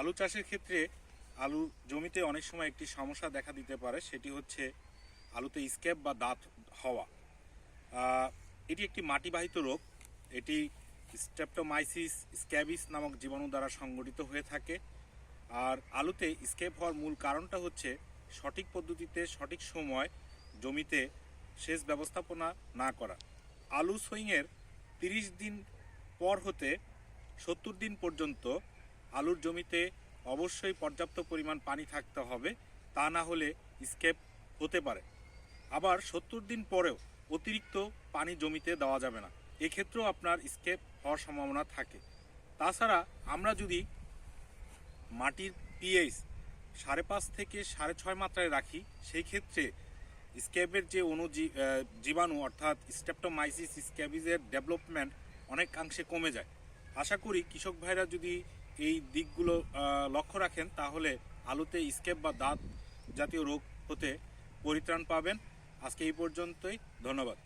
আলু চাষের ক্ষেত্রে আলু জমিতে অনেক সময় একটি সমস্যা দেখা দিতে পারে, সেটি হচ্ছে আলুতে স্ক্যাব বা দাঁত হওয়া। এটি একটি মাটিবাহিত রোগ। এটি স্টেপটোমাইসিস স্ক্যাবিস নামক জীবাণু দ্বারা সংগঠিত হয়ে থাকে। আর আলুতে স্কেপ হওয়ার মূল কারণটা হচ্ছে সঠিক পদ্ধতিতে, সঠিক সময় জমিতে সেচ ব্যবস্থাপনা না করা। আলু সুইংয়ের তিরিশ দিন পর হতে সত্তর দিন পর্যন্ত আলুর জমিতে অবশ্যই পর্যাপ্ত পরিমাণ পানি থাকতে হবে, তা না হলে স্কেপ হতে পারে। আবার সত্তর দিন পরেও অতিরিক্ত পানি জমিতে দেওয়া যাবে না। এক্ষেত্রেও আপনার স্কেপ হওয়ার সম্ভাবনা থাকে। তাছাড়া আমরা যদি মাটির পিএইচ সাড়ে পাঁচ থেকে সাড়ে ছয় মাত্রায় রাখি সেই ক্ষেত্রে স্ক্যাবের যে অনুজী জীবাণু, অর্থাৎ স্টেপটোমাইসিস স্ক্যাবিজের ডেভেলপমেন্ট অনেকাংশে কমে যায়। আশা করি কৃষক ভাইরা যদি এই দিকগুলো লক্ষ্য রাখেন, তাহলে আলুতে স্কেপ বা দাঁত জাতীয় রোগ হতে পরিত্রাণ পাবেন। আজকে এই পর্যন্তই, ধন্যবাদ।